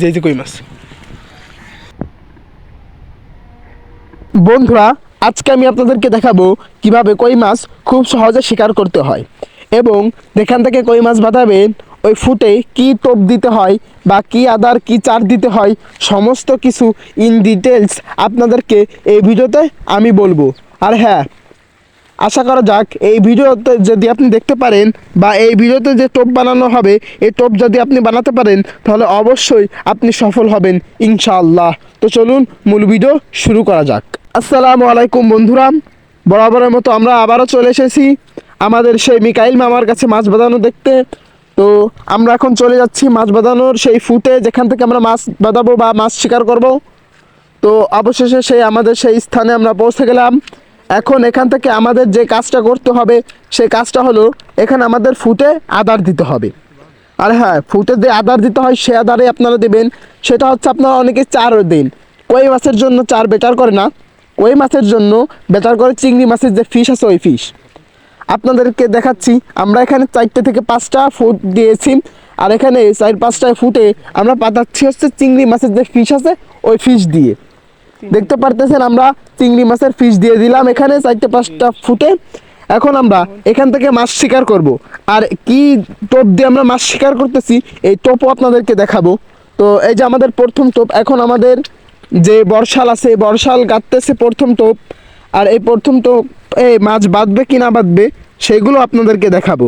যে কই মাছ? বন্ধুরা, আজকে আমি আপনাদেরকে দেখাবো কীভাবে কই মাছ খুব সহজে শিকার করতে হয় এবং যেখান থেকে কই মাছ বাঁধাবেন, ওই ফুটে কি টোপ দিতে হয় বা কি আদার, কি চার দিতে হয়, সমস্ত কিছু ইন ডিটেলস আপনাদেরকে এই ভিডিওতে আমি বলব। আর হ্যাঁ আশা করা যাক, এই ভিডিওতে যদি আপনি দেখতে পারেন বা এই ভিডিওতে যে টোপ বানানো হবে, এই টোপ যদি আপনি বানাতে পারেন, তাহলে অবশ্যই আপনি সফল হবেন, ইনশাআল্লাহ। তো চলুন, মূল ভিডিও শুরু করা যাক। আসসালামু আলাইকুম বন্ধুরা, বরাবরের মতো আমরা আবারও চলে এসেছি আমাদের সেই মিকাইল মামার কাছে মাছ বাঁধানো দেখতে। তো আমরা এখন চলে যাচ্ছি মাছ বাঁধানোর সেই ফুটে, যেখান থেকে আমরা মাছ বাঁধাবো বা মাছ শিকার করব। তো অবশেষে সেই আমাদের সেই স্থানে আমরা পৌঁছে গেলাম। এখন এখান থেকে আমাদের যে কাজটা করতে হবে সেই কাজটা হলো এখানে আমাদের ফুটে আদার দিতে হবে। আর হ্যাঁ ফুটে যে আদার দিতে হয়, সে আদারে আপনারা দেবেন। সেটা হচ্ছে আপনারা অনেকে চার দিন। কই মাছের জন্য চার বেটার করে না। কই মাছের জন্য বেটার করে চিংড়ি মাছের যে ফিশ আছে, ওই ফিশ আপনাদেরকে দেখাচ্ছি, আমরা এখানে চারটে থেকে পাঁচটা ফুট দিয়েছি। আর এখানে চার পাঁচটায় ফুটে আমরা পাতাচ্ছি হচ্ছে চিংড়ি মাছের যে ফিশ আছে, ওই ফিশ দিয়ে। দেখতে পারতেছেন আমরা চিংড়ি মাছের ফিশ দিয়ে দিলাম এখানে চারটে পাঁচটা ফুটে। এখন আমরা এখান থেকে মাছ শিকার করব। আর কি টোপ দিয়ে আমরা মাছ শিকার করতেছি, এই টোপও আপনাদেরকে দেখাবো। তো এই যে আমাদের প্রথম টোপ, এখন আমাদের যে বর্ষাল আছে বর্ষাল গাঁততেছে প্রথম টোপ। আর এই প্রথম টোপ, এই মাছ বাঁধবে কি না বাঁধবে, সেগুলো আপনাদেরকে দেখাবো।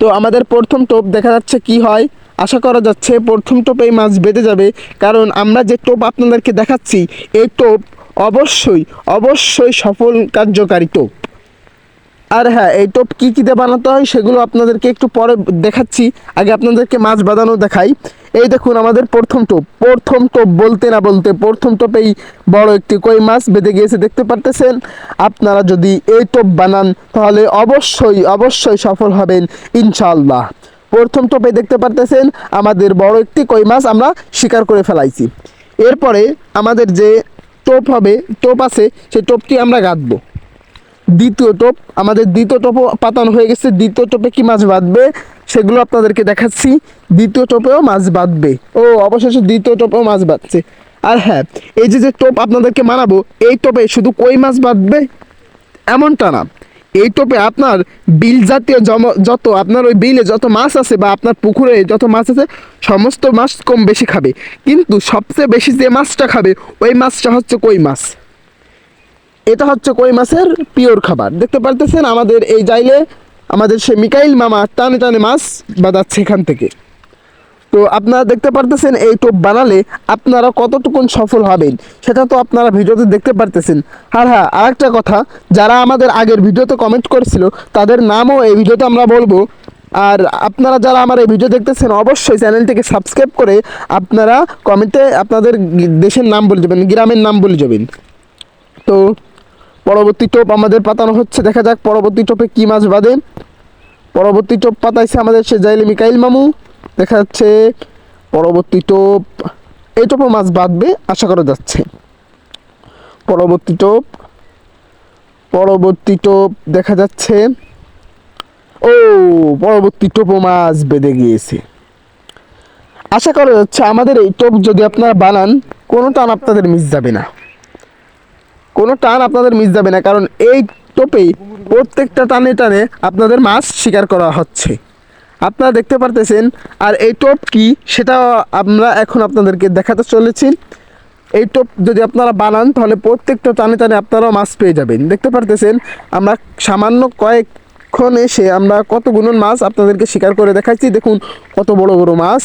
তো আমাদের প্রথম টোপ দেখা যাচ্ছে কি হয় আশা করা যাচ্ছে প্রথম টোপেই মাছ বেঁধে যাবে। কারণ আমরা যে টোপ আপনাদেরকে দেখাচ্ছি, এই টোপ অবশ্যই অবশ্যই সফল কার্যকারী টোপ। আর হ্যাঁ এই টোপ কী কী দিয়ে বানাতে হয় সেগুলো আপনাদেরকে একটু পরে দেখাচ্ছি। আগে আপনাদেরকে মাছ বাঁধানো দেখাই। এই দেখুন আমাদের প্রথম টোপ। প্রথম টোপ বলতে না বলতে প্রথম টোপেই বড় একটি কই মাছ বেঁধে গিয়েছে, দেখতে পারতেছেন? আপনারা যদি এই টোপ বানান, তাহলে অবশ্যই অবশ্যই সফল হবেন, ইনশাআল্লাহ। প্রথম টোপে দেখতে পারতেছেন আমাদের বড় একটি কই মাছ আমরা শিকার করে ফেলাইছি। এরপরে আমাদের যে টোপ হবে, টোপ আছে, সেই টোপটি আমরা গাঁথবো দ্বিতীয় টোপ, আমাদের দ্বিতীয় টোপও পাতানো হয়ে গেছে। দ্বিতীয় টোপে কি মাছ বাঁধবে সেগুলো আপনাদেরকে দেখাচ্ছি। দ্বিতীয় টোপেও মাছ বাঁধবে। ও, অবশেষে দ্বিতীয় টোপেও মাছ বাঁধছে। আর হ্যাঁ এই যে যে টোপ আপনাদেরকে মানাবো, এই টোপে শুধু কই মাছ বাঁধবে? এমনটা না। এই টোপে আপনার বিল জাতীয় যত আপনার ওই বিলে যত মাছ আছে বা আপনার পুকুরে যত মাছ আছে, সমস্ত মাছ কম বেশি খাবে। কিন্তু সবচেয়ে বেশি যে মাছটা খাবে, ওই মাছটা হচ্ছে কই মাছ? এটা হচ্ছে কই মাছের পিওর খাবার। দেখতে পারতেছেন আমাদের এই জাইলে আমাদের সে মিকাইল মামা টানে টানে মাছ বাঁধাচ্ছে এখান থেকে। তো আপনারা দেখতে পারতেছেন, এই টোপ বানালে আপনারা কতটুকুন সফল হবেন, সেটা তো আপনারা ভিডিওতে দেখতে পারতেছেন। আর হ্যাঁ আরেকটা কথা, যারা আমাদের আগের ভিডিওতে কমেন্ট করেছিল, তাদের নামও এই ভিডিওতে আমরা বলব। আর আপনারা যারা আমার এই ভিডিও দেখতেছেন, অবশ্যই চ্যানেলটিকে সাবস্ক্রাইব করে আপনারা কমেন্টে আপনাদের দেশের নাম বলে যাবেন গ্রামের নাম বলে যাবেন তো পরবর্তী টোপ আমাদের পাতানো হচ্ছে, দেখা যাক পরবর্তী টোপে কি মাছ বাঁধে। পরবর্তী টোপ পাতাইছে আমাদের সে জাইলে মিকাইল মামু। দেখা যাচ্ছে পরবর্তী টোপ এই টোপও মাছ বাঁধবে আশা করা যাচ্ছে। পরবর্তী টোপ পরবর্তী টোপ দেখা যাচ্ছে, ও, পরবর্তী টোপও মাছ বেঁধে গিয়েছে। আশা করা যাচ্ছে আমাদের এই টোপ যদি আপনারা বানান, কোনো টান আপনাদের মিস যাবে না। কোনো টান আপনাদের মিস যাবে না, কারণ এই টোপেই প্রত্যেকটা টানে টানে আপনাদের মাছ শিকার করা হচ্ছে। আপনারা দেখতে পারতেছেন, আর এই টোপ কি সেটা আমরা এখন আপনাদেরকে দেখাতে চলেছি। এই টোপ যদি আপনারা বানান, তাহলে প্রত্যেকটা টানে টানে আপনারাও মাছ পেয়ে যাবেন। দেখতে পারতেছেন, আমরা সামান্য কয়েকক্ষণ এসে আমরা কতগুলো মাছ আপনাদেরকে শিকার করে দেখাচ্ছি। দেখুন, কত বড় বড় মাছ।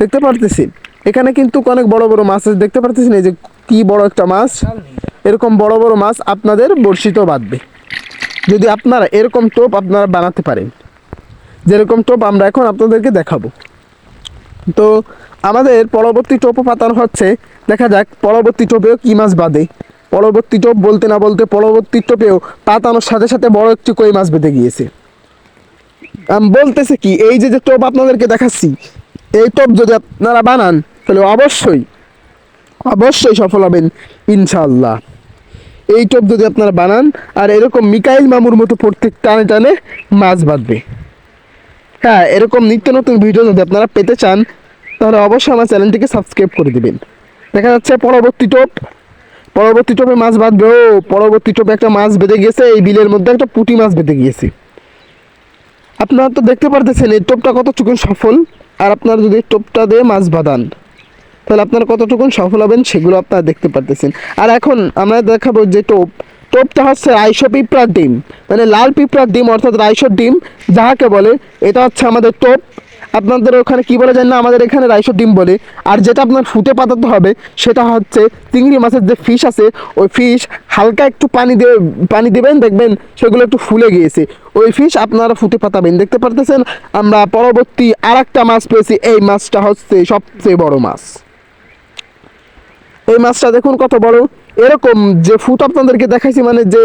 দেখতে পারতেছেন, এখানে কিন্তু অনেক বড় বড় মাছ আছে। দেখতে পারতেছেন, এই যে কি বড় একটা মাছ। এরকম বড় বড় মাছ আপনাদের বর্ষিত বাঁধবে। যদি আপনারা এরকম টোপ আপনারা বানাতে পারেন। যেরকম টোপ আমরা এখন আপনাদেরকে দেখাবো। তো আমাদের পরবর্তী টোপও পাতানো হচ্ছে। দেখা যাক পরবর্তী টোপেও কি মাছ বাঁধে। পরবর্তী টোপ বলতে না বলতে পরবর্তী টোপেও পাতানোর সাথে সাথে বড় একটি কই মাছ বেঁধে গিয়েছে। বলতেছে কি, এই যে যে টোপ আপনাদেরকে দেখাচ্ছি, এই টোপ যদি আপনারা বানান, তাহলে অবশ্যই অবশ্যই সফল হবেন ইনশাল্লাহ এই টোপ যদি আপনারা বানান, আর এরকম মিকাইল মামুর মতো প্রত্যেক টানে টানে মাছ বাঁধবে। হ্যাঁ এরকম নিত্য নতুন ভিডিও যদি আপনারা পেতে চান, তাহলে অবশ্যই আমার চ্যানেলটিকে সাবস্ক্রাইব করে দেবেন। দেখা যাচ্ছে পরবর্তী টোপ। পরবর্তী টোপে মাছ বাঁধবে, ও, পরবর্তী টোপে একটা মাছ বেঁধে গিয়েছে, এই বিলের মধ্যে একটা পুঁটি মাছ বেঁধে গিয়েছে। আপনারা তো দেখতে পারতেছেন, এই টোপটা কতটুকু সফল? আর আপনারা যদি টোপটা দিয়ে মাছ বাঁধান, তাহলে আপনারা কতটুকু সফল হবেন সেগুলো আপনারা দেখতে পারতেছেন। আর এখন আমরা দেখাবো যে টোপ। টোপটা হচ্ছে রাইশো পিঁপড়ার ডিম। মানে লাল পিঁপড়ার ডিম অর্থাৎ রাইশোর ডিম, যাহাকে বলে, এটা হচ্ছে আমাদের টোপ। আপনাদের ওখানে কি বলে জানেন না, আমাদের এখানে রাইশো ডিম বলে। আর যেটা আপনার ফুটে পাতাতে হবে, সেটা হচ্ছে চিংড়ি মাছের যে ফিশ আছে, ওই ফিশ হালকা একটু পানি দিয়ে, পানি দেবেন, দেখবেন সেগুলো একটু ফুলে গিয়েছে। ওই ফিশ আপনারা ফুটে পাতাবেন, দেখতে পারতেছেন? আমরা পরবর্তী আর একটা মাছ পেয়েছি, এই মাছটা হচ্ছে সবচেয়ে বড় মাছ। এই মাছটা দেখুন কত বড়। এরকম যে ফুট আপনাদেরকে দেখাইছি মানে যে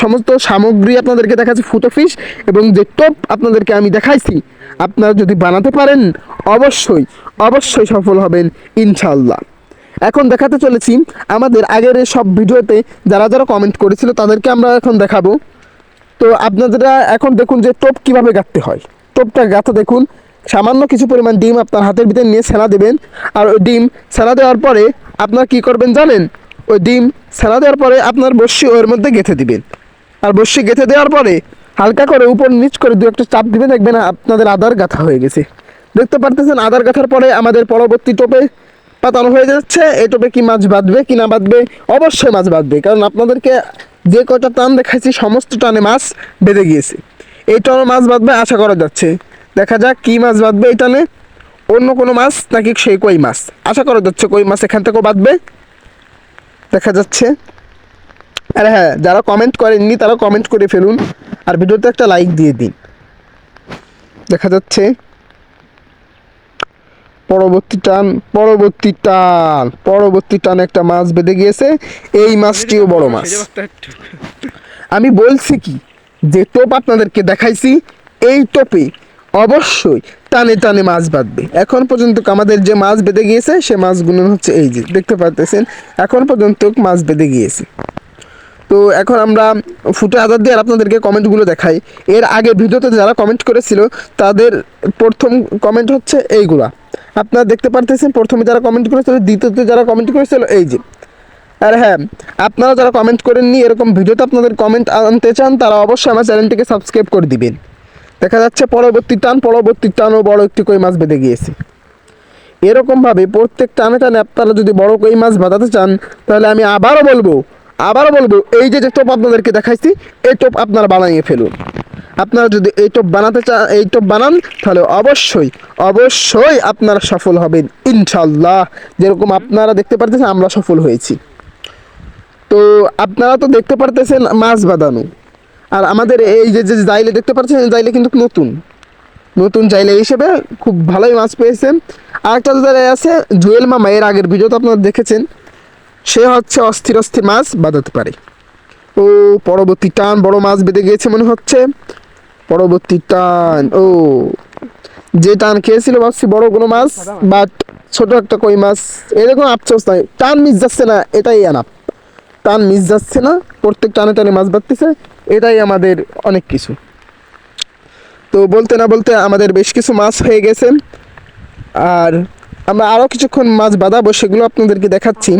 সমস্ত সামগ্রী আপনাদেরকে দেখাচ্ছি ফুটো ফিশ এবং যে টোপ আপনাদেরকে আমি দেখাইছি, আপনারা যদি বানাতে পারেন, অবশ্যই অবশ্যই সফল হবেন ইনশাল্লাহ এখন দেখাতে চলেছি, আমাদের আগের সব ভিডিওতে যারা যারা কমেন্ট করেছিল, তাদেরকে আমরা এখন দেখাবো। তো আপনারা এখন দেখুন যে টোপ কীভাবে গাঁথতে হয়। টোপটা গাঁথা দেখুন, সামান্য কিছু পরিমাণ ডিম আপনার হাতের ভিতরে নিয়ে সেলা দেবেন। আর ওই ডিম সেলা দেওয়ার পরে আপনার কি করবেন জানেন? ওই ডিম সেলা দেওয়ার পরে আপনার বস্যি ওর মধ্যে গেঁথে দিবেন। আর বস্যি গেঁথে দেওয়ার পরে হালকা করে উপর নিচ করে দু একটা চাপ দিবেন, দেখবেন আপনাদের আদার গাঁথা হয়ে গেছে। দেখতে পারতেছেন আদার গাঁথার পরে আমাদের পরবর্তী টোপে পাতানো হয়ে যাচ্ছে। এই টোপে কি মাছ বাঁধবে, কি না বাঁধবে? অবশ্যই মাছ বাঁধবে, কারণ আপনাদেরকে যে কয়টা টান দেখাচ্ছি সমস্ত টানে মাছ বেঁধে গিয়েছে। এই টানে মাছ বাঁধবে, আশা করা যাচ্ছে। দেখা যাক কি মাছ বাঁধবে এই টানে। অন্য কোনো মাছ নাকি সেই কই মাছ? আশা করা যাচ্ছে কই মাছ এখান থেকেও বাঁধবে। দেখা যাচ্ছে। আর হ্যাঁ যারা কমেন্ট করেননি তারা কমেন্ট করে ফেলুন আর ভিডিওতে একটা লাইক দিয়ে দিন। দেখা যাচ্ছে। পরবর্তী টান পরবর্তী টান পরবর্তী টান একটা মাছ বেঁধে গিয়েছে। এই মাছটিও বড় মাছ। আমি বলছি কি, যে টোপ আপনাদেরকে দেখাইছি, এই টোপে অবশ্যই টানে টানে মাছ বাঁধবে। এখন পর্যন্ত আমাদের যে মাছ বেঁধে গিয়েছে, সে মাছগুলো হচ্ছে এই যে, দেখতে পারতেছেন? এখন পর্যন্ত মাছ বেঁধে গিয়েছে। তো এখন আমরা ফুটে আদার দিয়ে আর আপনাদেরকে কমেন্টগুলো দেখাই। এর আগে ভিডিওতে যারা কমেন্ট করেছিল, তাদের প্রথম কমেন্ট হচ্ছে এইগুলা। আপনারা দেখতে পারতেছেন, প্রথমে যারা কমেন্ট করেছিল, দ্বিতীয়তে যারা কমেন্ট করেছিল, এই যে। আর হ্যাঁ আপনারা যারা কমেন্ট করেননি, এরকম ভিডিওতে আপনাদের কমেন্ট আনতে চান, তারা অবশ্যই আমার চ্যানেলটিকে সাবস্ক্রাইব করে দিবেন। দেখা যাচ্ছে পরবর্তী টান, পরবর্তী টানও বড় একটি কই মাছ বেঁধে গিয়েছে। এরকমভাবে প্রত্যেক টানে টানে আপনারা যদি বড় কই মাছ বাঁধাতে চান, তাহলে আমি আবারও বলব আবারও বলব, এই যে যে টোপ আপনাদেরকে দেখাইছি, এই টোপ আপনারা বানিয়ে ফেলুন। আপনারা যদি এই টোপ বানাতে চান এই টোপ বানান, তাহলে অবশ্যই অবশ্যই আপনারা সফল হবেন ইনশাল্লাহ যেরকম আপনারা দেখতে পারতেছেন, আমরা সফল হয়েছি। তো আপনারা তো দেখতে পারতেছেন মাছ বাঁধানো। আর আমাদের এই যে যে জাইলে দেখতে পাচ্ছেন জাইলে কিন্তু নতুন। নতুন জাইলে হিসেবে খুব ভালোই মাছ পেয়েছেন। আর একটা জায়গায় আছে, জুয়েল মামা, এর আগের ভিডিও তো আপনারা দেখেছেন। সে হচ্ছে অস্থির অস্থির মাছ বাঁধাতে পারে। ও, পরবর্তী টান, বড় মাছ বেঁধে গিয়েছে মনে হচ্ছে। পরবর্তী টান, ও। যে টান খেয়েছিল ভাবছি বড় কোনো মাছ, বাট ছোট একটা কই মাছ। এরকম আফসোস নয়। টান মিস যাচ্ছে না, এটাই আনাপ। টান মিস যাচ্ছে না, প্রত্যেক টানে টানে মাছ বাঁধতেছে এটাই আমাদের অনেক কিছু। তো বলতে না বলতে আমাদের বেশ কিছু মাছ হয়ে গেছে। আর আমরা আরও কিছুক্ষণ মাছ বাঁধাবো, সেগুলো আপনাদেরকে দেখাচ্ছি।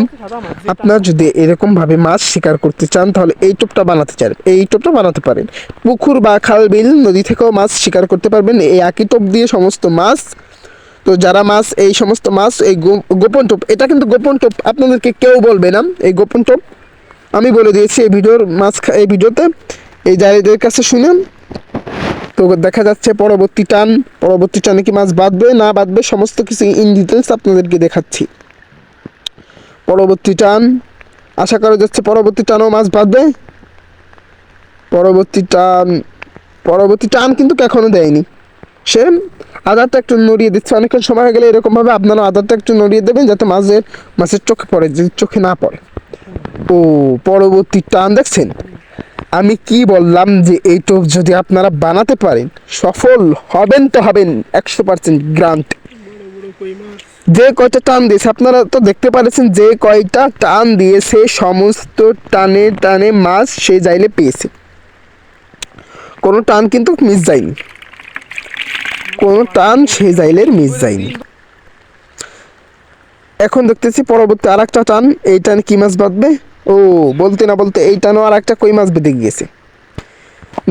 আপনার যদি এরকমভাবে মাছ শিকার করতে চান, তাহলে এই টোপটা বানাতে চান, এই টোপটা বানাতে পারেন। পুকুর বা খাল, বিল, নদী থেকেও মাছ শিকার করতে পারবেন, এই একই টোপ দিয়ে সমস্ত মাছ। তো যারা মাছ, এই সমস্ত মাছ, এই গোপন টোপ, এটা কিন্তু গোপন টোপ, আপনাদেরকে কেউ বলবে না, এই গোপন টোপ। আমি বলে দিয়েছি এই ভিডিওর মাছ এই ভিডিওতে, এই জায়গাদের কাছে শুনেন তো দেখা যাচ্ছে পরবর্তী টান, পরবর্তী টানে কি মাছ বাঁধবে, না বাঁধবে, সমস্ত কিছু ইন ডিটেলস আপনাদেরকে দেখাচ্ছি। পরবর্তী টান, আশা করা যাচ্ছে পরবর্তী টানও মাছ বাঁধবে। পরবর্তী টান পরবর্তী টান কিন্তু এখনও দেয়নি। সে আদারটা একটু নড়িয়ে দিচ্ছে, অনেকক্ষণ সময় হয়ে গেলে এরকমভাবে আপনারা আদারটা একটু নড়িয়ে দেবেন, যাতে মাছের মাছের চোখে পড়ে যে চোখে না পড়ে। ও, পরবর্তী টান দেখছেন? আমি কি বললাম যে এই টোপ যদি আপনারা বানাতে পারেন, সফল হবেন তো হবেন, একশো পার্সেন্ট গ্রান্ট। যে কয়টা টান দিয়েছে, আপনারা তো দেখতে পাচ্ছেন যে কয়টা টান দিয়েছে, সমস্ত টানে টানে মাছ সে জাইলে পেয়েছে। কোনো টান কিন্তু মিস যায়নি। কোনো টান সে জাইলের মিস যায়নি। এখন দেখতেছি পরবর্তী আর একটা টান, এই টান কি মাছ বাঁধবে? ও, বলতে না বলতে এই টানও আর একটা কই মাছ বেঁধে গিয়েছে।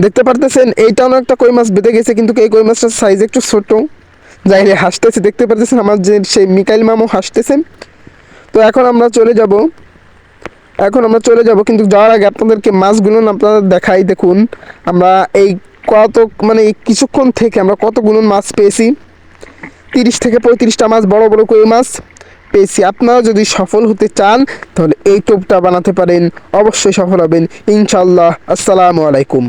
দেখতে পারতেছেন, এই টানও একটা কই মাছ বেঁধে গেছে, কিন্তু এই কই মাছটার সাইজ একটু ছোট। যাই রে হাসতেছে, দেখতে পারতেছেন আমার যে সেই মিকাইল মামু হাসতেছেন। তো এখন আমরা চলে যাব, এখন আমরা চলে যাব, কিন্তু যাওয়ার আগে আপনাদেরকে মাছগুলো না আপনাদের দেখাই, দেখুন। আমরা এই কত মানে কিছুক্ষণ থেকে আমরা কতগুলো মাছ পেয়েছি? তিরিশ থেকে পঁয়ত্রিশটা মাছ, বড় বড় কই মাছ। পেয়েছি। আপনারা যদি সফল হতে চান, তাহলে এই টোপটা বানাতে পারেন। অবশ্যই সফল হবেন। ইনশাল্লাহ আসসালামু আলাইকুম।